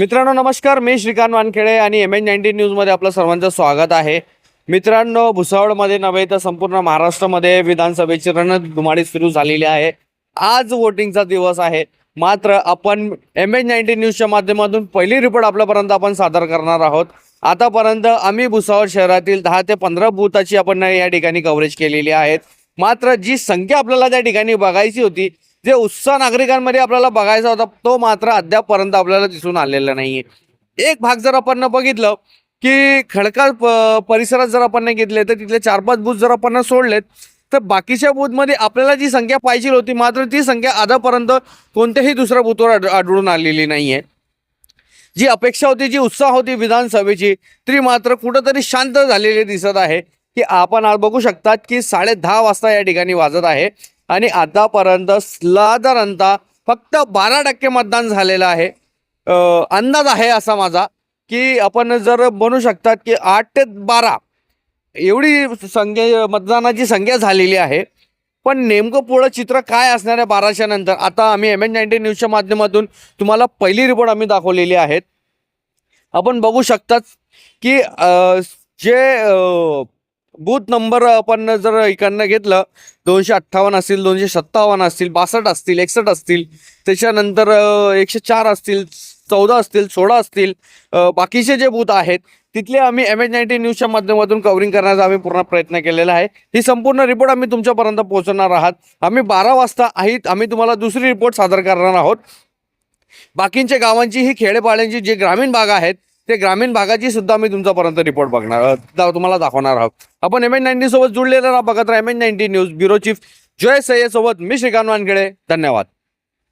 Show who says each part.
Speaker 1: मित्रांनो नमस्कार. मी श्रीकांत वानखेडे आणि एम एन नाईन्टीन न्यूजमध्ये आपलं सर्वांचं स्वागत आहे. मित्रांनो भुसावळमध्ये नव्हे तर संपूर्ण महाराष्ट्रामध्ये विधानसभेची रणधुमाळी सुरू झालेली आहे. आज वोटिंगचा दिवस आहे. मात्र आपण एम एन नाईन्टीन न्यूजच्या माध्यमातून पहिली रिपोर्ट आपल्यापर्यंत आपण सादर करणार आहोत. आतापर्यंत आम्ही भुसावळ शहरातील दहा ते पंधरा बुथाची आपण या ठिकाणी कव्हरेज केलेली आहेत मात्र जी संख्या आपल्याला त्या ठिकाणी बघायची होती जे उत्साह नागरिकांमध्ये आपल्याला बघायचा होता तो मात्र अद्यापपर्यंत आपल्याला दिसून आलेला नाहीये. एक भाग जर आपण बघितलं की खडकाळ प- परिसरात जर आपण घेतले तर तिथले चार पाच बूथ जर आपण सोडलेत तर बाकीच्या बूथमध्ये आपल्याला जी संख्या पाहिजे होती मात्र ती संख्या आतापर्यंत कोणत्याही दुसऱ्या बूथवर आढळून आलेली नाहीये. जी अपेक्षा होती जी उत्साह होती विधानसभेची ती मात्र कुठंतरी शांत झालेली दिसत आहे की आपण बघू शकतात की साडे दहा वाजता या ठिकाणी वाजत आहे. आणि आतापर्यंत साधारणतः फक्त बारा टक्के मतदान झालेलं आहे. अंदाज आहे असा माझा की आपण जर म्हणू शकतात की आठ ते बारा एवढी संख्या मतदानाची संख्या झालेली आहे. पण नेमकं पुढं चित्र काय असणार आहे बाराच्या नंतर? आता आम्ही एम एन नाईन्टी न्यूजच्या माध्यमातून तुम्हाला पहिली रिपोर्ट आम्ही दाखवलेली आहेत. आपण बघू शकतात की जे बूथ नंबर आपण जर इकडनं घेतलं दोनशे अठ्ठावन्न असतील दोनशे सत्तावन्न असतील बासष्ट असतील एकसष्ट असतील त्याच्यानंतर एकशे चार असतील चौदा असतील सोळा असतील बाकीचे जे बूथ आहेत तिथले आम्ही एम एच नाईन्टी न्यूजच्या माध्यमातून कव्हरिंग करण्याचा आम्ही पूर्ण प्रयत्न केलेला आहे. ही संपूर्ण रिपोर्ट आम्ही तुमच्यापर्यंत पोहोचवणार आहात. आम्ही बारा वाजता आहेत आम्ही तुम्हाला दुसरी रिपोर्ट सादर करणार आहोत. बाकींच्या गावांची ही खेडेपाड्यांची जे ग्रामीण भाग आहेत ते ग्रामीण भागाची सुद्धा आम्ही तुमच्यापर्यंत रिपोर्ट बघणार अ, तुम्हाला दाखवणार आहोत. आपण एम एन नाईन्टी सोबत जुळलेलं राहा बघत राहा M N ninety news bureau chief Jay Sayyad सोबत मी श्रीकांत वानखेडे. धन्यवाद.